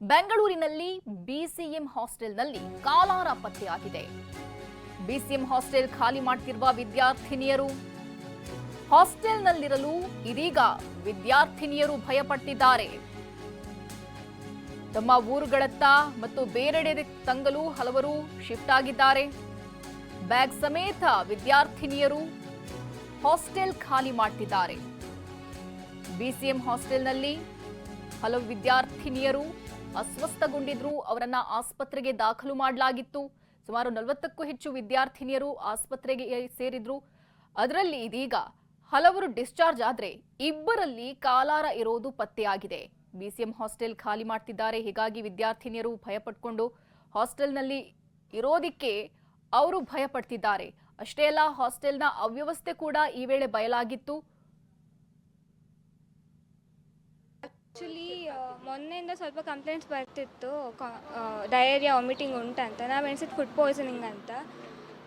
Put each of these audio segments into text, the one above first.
ಬೆಂಗಳೂರಿನಲ್ಲಿ ಬಿಸಿಎಂ ಹಾಸ್ಟೆಲ್ನಲ್ಲಿ ಕಾಲಾರ ಪತ್ತೆಯಾಗಿದೆ ಬಿಸಿಎಂ ಹಾಸ್ಟೆಲ್ ಖಾಲಿ ಮಾಡ್ತಿರುವ ವಿದ್ಯಾರ್ಥಿನಿಯರು. ಹಾಸ್ಟೆಲ್ನಲ್ಲಿರಲು ಇದೀಗ ವಿದ್ಯಾರ್ಥಿನಿಯರು ಭಯಪಟ್ಟಿದ್ದಾರೆ. ತಮ್ಮ ಊರುಗಳತ್ತ ಮತ್ತು ಬೇರೆಡೆ ತಂಗಲು ಹಲವರು ಶಿಫ್ಟ್ ಆಗಿದ್ದಾರೆ. ಬ್ಯಾಗ್ ಸಮೇತ ವಿದ್ಯಾರ್ಥಿನಿಯರು ಹಾಸ್ಟೆಲ್ ಖಾಲಿ ಮಾಡ್ತಿದ್ದಾರೆ. ಬಿಸಿಎಂ ಹಾಸ್ಟೆಲ್ನಲ್ಲಿ ಹಲವು ವಿದ್ಯಾರ್ಥಿನಿಯರು ಅಸ್ವಸ್ಥಗೊಂಡಿದ್ರು, ಅವರನ್ನ ಆಸ್ಪತ್ರೆಗೆ ದಾಖಲು ಮಾಡಲಾಗಿತ್ತು. ಸುಮಾರು ನಲವತ್ತಕ್ಕೂ ಹೆಚ್ಚು ವಿದ್ಯಾರ್ಥಿನಿಯರು ಆಸ್ಪತ್ರೆಗೆ ಸೇರಿದ್ರು. ಅದರಲ್ಲಿ ಇದೀಗ ಹಲವರು ಡಿಸ್ಚಾರ್ಜ್ ಆದ್ರೆ ಇಬ್ಬರಲ್ಲಿ ಕಾಲಾರ ಇರೋದು ಪತ್ತೆಯಾಗಿದೆ. ಬಿಸಿಎಂ ಹಾಸ್ಟೆಲ್ ಖಾಲಿ ಮಾಡ್ತಿದ್ದಾರೆ. ಹೀಗಾಗಿ ವಿದ್ಯಾರ್ಥಿನಿಯರು ಭಯಪಟ್ಕೊಂಡು ಹಾಸ್ಟೆಲ್ನಲ್ಲಿ ಇರೋದಿಕ್ಕೆ ಅವರು ಭಯಪಡ್ತಿದ್ದಾರೆ. ಅಷ್ಟೇ ಅಲ್ಲ, ಹಾಸ್ಟೆಲ್ನ ಅವ್ಯವಸ್ಥೆ ಕೂಡ ಈ ವೇಳೆ ಬಯಲಾಗಿತ್ತು. ಆ್ಯಕ್ಚುಲಿ ಮೊನ್ನೆಯಿಂದ ಸ್ವಲ್ಪ ಕಂಪ್ಲೇಂಟ್ಸ್ ಬರ್ತಿತ್ತು. ಡಯೇರಿಯಾ ವಾಮಿಟಿಂಗ್ ಉಂಟಂತ. ನಾವು ಎಣಿಸಿದ್ದು ಫುಡ್ ಪಾಯ್ಸನಿಂಗ್ ಅಂತ.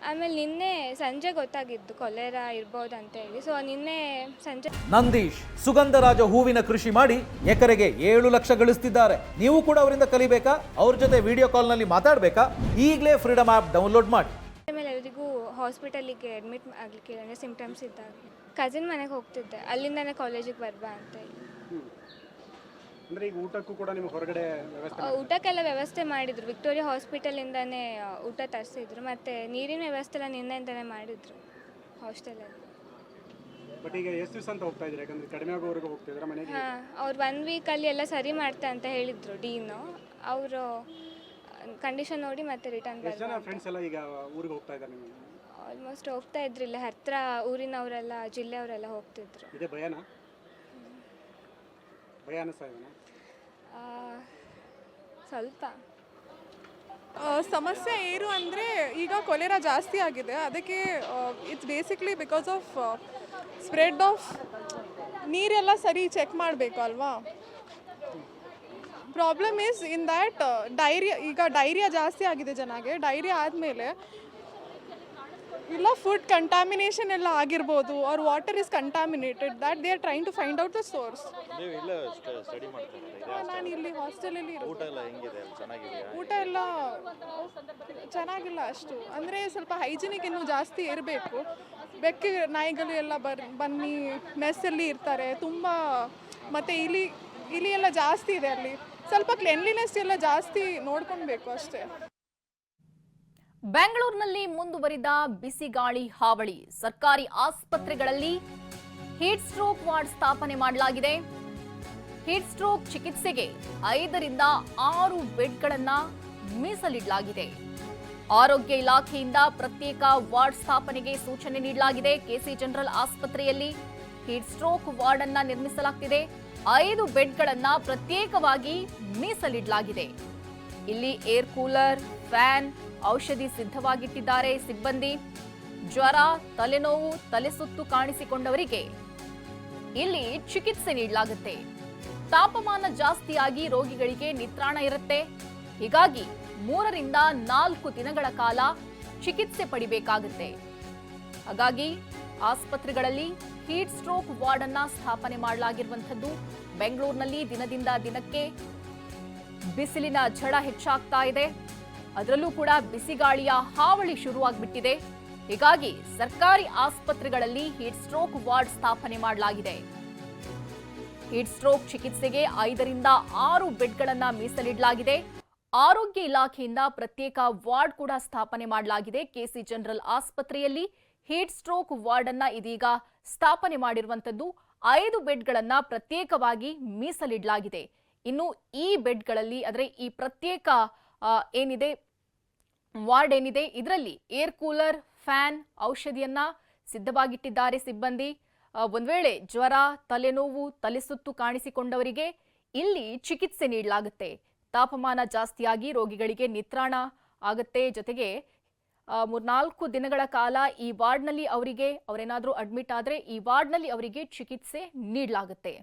ಆಮೇಲೆ ನಿನ್ನೆ ಸಂಜೆ ಗೊತ್ತಾಗಿದ್ದು ಕೊಲೆರಾ ಇರ್ಬೋದು ಅಂತ ಹೇಳಿ. ಸೊ ನಿನ್ನೆ ಸಂಜೆ ನಂದೀಶ್ ಸುಗಂಧರಾಜ ಹೂವಿನ ಕೃಷಿ ಮಾಡಿ ಎಕರೆಗೆ ಏಳು ಲಕ್ಷ ಗಳಿಸ್ತಿದ್ದಾರೆ. ನೀವು ಕೂಡ ಅವರಿಂದ ಕಲಿಬೇಕಾ? ಅವ್ರ ಜೊತೆ ವಿಡಿಯೋ ಕಾಲ್ನಲ್ಲಿ ಮಾತಾಡಬೇಕಾ? ಈಗಲೇ ಫ್ರೀಡಮ್ ಆ್ಯಪ್ ಡೌನ್ಲೋಡ್ ಮಾಡಿ. ಆಮೇಲೆ ಎಲ್ಲರಿಗೂ ಹಾಸ್ಪಿಟಲಿಗೆ ಅಡ್ಮಿಟ್ ಆಗಲಿಕ್ಕೆ ಅಂದರೆ ಸಿಮ್ಟಮ್ಸ್ ಇದ್ದಾಗ ಕಸಿನ್ ಮನೆಗೆ ಹೋಗ್ತಿದ್ದೆ. ಅಲ್ಲಿಂದನೇ ಕಾಲೇಜಿಗೆ ಬರ್ಬಾ ಅಂತ ಹೇಳಿ. ಅಂದ್ರೆ ಈಗ ಊಟಕ್ಕೂ ಕೂಡ ನಿಮ್ಗೆ ಹೊರಗಡೆ ವ್ಯವಸ್ಥೆ ಊಟಕ್ಕೆಲ್ಲ ವ್ಯವಸ್ಥೆ ಮಾಡಿದ್ರು. ವಿಕ್ಟೋರಿಯಾ ಹಾಸ್ಪಿಟಲಿಂದನೇ ಇಂದಾನೇ ಊಟ ತರಿಸಿದ್ರು. ಮತ್ತೆ ನೀರಿನ ವ್ಯವಸ್ಥೆ ಎಲ್ಲ ನಿನ್ನೆಯಿಂದನೇ ಮಾಡಿದ್ರು ಹಾಸ್ಟೆಲಲ್ಲಿ. ಬಟ್ ಈಗ ಎಷ್ಟು ದಿವಸ ಅಂತ ಹೋಗ್ತಾ ಇದ್ರೆ ಯಾಕಂದ್ರೆ ಕಡಿಮೆ ಆಗೋವರೆಗೂ ಹೋಗ್ತಿದ್ರೆ ಮನೆಗೆ? ಹಾಂ ಅವ್ರು ಒನ್ ವೀಕಲ್ಲಿ ಎಲ್ಲ ಸರಿ ಮಾಡ್ತೆ ಅಂತ ಹೇಳಿದ್ರು ಡೀನು. ಅವರು ಕಂಡೀಷನ್ ನೋಡಿ ಮತ್ತೆ ರಿಟರ್ನ್ ಎಷ್ಟು ಜನ ಫ್ರೆಂಡ್ಸ್ ಎಲ್ಲ ಈಗ ಊರಿಗೆ ಹೋಗ್ತಾ ಇದ್ದಾರೆ ನಿಮಗೆ? ಆಲ್ಮೋಸ್ಟ್ ಹೋಗ್ತಾ ಇದ್ರು ಇಲ್ಲ ಹತ್ರ ಊರಿನವರೆಲ್ಲ ಜಿಲ್ಲೆಯವರೆಲ್ಲ ಹೋಗ್ತಿದ್ರು. ಇದೇ ಭಯನಾ? ಭಯ ಅನಿಸ್ತಾ ಸ್ವಲ್ಪ. ಸಮಸ್ಯೆ ಏನು ಅಂದರೆ, ಈಗ ಕೊಲೆರಾ ಜಾಸ್ತಿ ಆಗಿದೆ. ಅದಕ್ಕೆ it's basically because of spread of ನೀರೆಲ್ಲ ಸರಿ ಚೆಕ್ ಮಾಡಬೇಕು ಅಲ್ವಾ? Problem is in that diarrhoea ಈಗ ಡೈರಿಯಾ ಜಾಸ್ತಿ ಆಗಿದೆ ಜನಗೆ. ಡೈರಿಯಾ ಆದಮೇಲೆ ಇಲ್ಲ ಫುಡ್ ಕಂಟಾಮಿನೇಷನ್ ಎಲ್ಲ ಆಗಿರ್ಬೋದು or water is contaminated that they are trying to find out the source ನೀವು ಇಲ್ಲ ಸ್ಟಡಿ ನಾನು ಇಲ್ಲಿ ಹಾಸ್ಟೆಲಲ್ಲಿ ಊಟ ಎಲ್ಲ ಹೆಂಗಿದೆ? ಅಲ್ಲಿ ಊಟ ಎಲ್ಲ ಚೆನ್ನಾಗಿಲ್ಲ ಅಷ್ಟು. ಅಂದರೆ ಸ್ವಲ್ಪ ಹೈಜಿನಿಕ್ ಇನ್ನೂ ಜಾಸ್ತಿ ಇರಬೇಕು. ಬೆಕ್ಕು ನಾಯಿಗಳು ಎಲ್ಲ ಬರ್ ಬನ್ನಿ ಮೆಸ್ಸಲ್ಲಿ ಇರ್ತಾರೆ. ತುಂಬ ಮತ್ತು ಇಲಿ ಇಲಿ ಎಲ್ಲ ಜಾಸ್ತಿ ಇದೆ ಅಲ್ಲಿ. ಸ್ವಲ್ಪ ಕ್ಲೆನ್ಲಿನೆಸ್ ಎಲ್ಲ ಜಾಸ್ತಿ ನೋಡ್ಕೊಳ್ಬೇಕು ಅಷ್ಟೇ. ಬೆಂಗಳೂರಿನಲ್ಲಿ ಮುಂದುವರಿದ ಬಿಸಿಗಾಳಿ ಹಾವಳಿ. ಸರ್ಕಾರಿ ಆಸ್ಪತ್ರೆಗಳಲ್ಲಿ ಹೀಟ್ ಸ್ಟ್ರೋಕ್ ವಾರ್ಡ್ ಸ್ಥಾಪನೆ ಮಾಡಲಾಗಿದೆ. ಹೀಟ್ ಸ್ಟ್ರೋಕ್ ಚಿಕಿತ್ಸೆಗೆ ಐದರಿಂದ ಆರು ಬೆಡ್ಗಳನ್ನ ಮೀಸಲಿಡಲಾಗಿದೆ. ಆರೋಗ್ಯ ಇಲಾಖೆಯಿಂದ ಪ್ರತ್ಯೇಕ ವಾರ್ಡ್ ಸ್ಥಾಪನೆಗೆ ಸೂಚನೆ ನೀಡಲಾಗಿದೆ. ಕೆಸಿ ಜನರಲ್ ಆಸ್ಪತ್ರೆಯಲ್ಲಿ ಹೀಟ್ ಸ್ಟ್ರೋಕ್ ವಾರ್ಡ್ ಅನ್ನ ನಿರ್ಮಿಸಲಾಗ್ತಿದೆ. ಐದು ಬೆಡ್ಗಳನ್ನ ಪ್ರತ್ಯೇಕವಾಗಿ ಮೀಸಲಿಡಲಾಗಿದೆ. ಇಲ್ಲಿ ಏರ್ ಕೂಲರ್ ಫ್ಯಾನ್ ಔಷಧಿ ಸಿದ್ಧವಾಗಿಟ್ಟಿದ್ದಾರೆ ಸಿಬ್ಬಂದಿ. ಜ್ವರ, ತಲೆನೋವು, ತಲೆಸುತ್ತು ಕಾಣಿಸಿಕೊಂಡವರಿಗೆ ಇಲ್ಲಿ ಚಿಕಿತ್ಸೆ ನೀಡಲಾಗುತ್ತೆ. ತಾಪಮಾನ ಜಾಸ್ತಿಯಾಗಿ ರೋಗಿಗಳಿಗೆ ನಿತ್ರಾಣ ಇರುತ್ತೆ. ಹೀಗಾಗಿ ಮೂರರಿಂದ ನಾಲ್ಕು ದಿನಗಳ ಕಾಲ ಚಿಕಿತ್ಸೆ ಪಡಿಬೇಕಾಗುತ್ತೆ. ಹಾಗಾಗಿ ಆಸ್ಪತ್ರೆಗಳಲ್ಲಿ ಹೀಟ್ ಸ್ಟ್ರೋಕ್ ವಾರ್ಡ್ ಅನ್ನ ಸ್ಥಾಪನೆ ಮಾಡಲಾಗಿರುವಂಥದ್ದು ಬೆಂಗಳೂರಿನಲ್ಲಿ ದಿನದಿಂದ ದಿನಕ್ಕೆ ಬಿಸಿಲಿನ ಝಡ ಹೆಚ್ಚಾಗ್ತಾ ಇದೆ. ಅದರಲ್ಲೂ ಕೂಡ ಬಿಸಿಗಾಳಿಯ ಹಾವಳಿ ಶುರುವಾಗ್ಬಿಟ್ಟಿದೆ. ಹೀಗಾಗಿ ಸರ್ಕಾರಿ ಆಸ್ಪತ್ರೆಗಳಲ್ಲಿ ಹೀಟ್ ಸ್ಟ್ರೋಕ್ ವಾರ್ಡ್ ಸ್ಥಾಪನೆ ಮಾಡಲಾಗಿದೆ. ಹೀಟ್ ಸ್ಟ್ರೋಕ್ ಚಿಕಿತ್ಸೆಗೆ ಐದರಿಂದ ಆರು ಬೆಡ್ಗಳನ್ನು ಮೀಸಲಿಡಲಾಗಿದೆ. ಆರೋಗ್ಯ ಇಲಾಖೆಯಿಂದ ಪ್ರತ್ಯೇಕ ವಾರ್ಡ್ ಕೂಡ ಸ್ಥಾಪನೆ ಮಾಡಲಾಗಿದೆ. ಕೆಸಿ ಜನರಲ್ ಆಸ್ಪತ್ರೆಯಲ್ಲಿ ಹೀಟ್ ಸ್ಟ್ರೋಕ್ ವಾರ್ಡ್ ಅನ್ನ ಇದೀಗ ಸ್ಥಾಪನೆ ಮಾಡಿರುವಂತದ್ದು ಐದು ಬೆಡ್ಗಳನ್ನ ಪ್ರತ್ಯೇಕವಾಗಿ ಮೀಸಲಿಡಲಾಗಿದೆ. ಇನ್ನು ಈ ಬೆಡ್ಗಳಲ್ಲಿ, ಅಂದರೆ ಈ ಪ್ರತ್ಯೇಕ ಏನಿದೆ ವಾರ್ಡ್ ಏನಿದೆ, ಇದರಲ್ಲಿ ಏರ್ ಕೂಲರ್, ಫ್ಯಾನ್, ಔಷಧಿಯನ್ನ ಸಿದ್ಧವಾಗಿಟ್ಟಿದ್ದಾರೆ ಸಿಬ್ಬಂದಿ. ಒಂದು ವೇಳೆ ಜ್ವರ, ತಲೆನೋವು, ತಲೆಸುತ್ತು ಕಾಣಿಸಿಕೊಂಡವರಿಗೆ ಇಲ್ಲಿ ಚಿಕಿತ್ಸೆ ನೀಡಲಾಗುತ್ತೆ. ತಾಪಮಾನ ಜಾಸ್ತಿಯಾಗಿ ರೋಗಿಗಳಿಗೆ ನಿತ್ರಾಣ ಆಗುತ್ತೆ. ಜೊತೆಗೆ ಮೂರ್ನಾಲ್ಕು ದಿನಗಳ ಕಾಲ ಈ ವಾರ್ಡ್ನಲ್ಲಿ ಅವರಿಗೆ, ಅವರೇನಾದರೂ ಅಡ್ಮಿಟ್ ಆದರೆ ಈ ವಾರ್ಡ್ನಲ್ಲಿ ಅವರಿಗೆ ಚಿಕಿತ್ಸೆ ನೀಡಲಾಗುತ್ತೆ.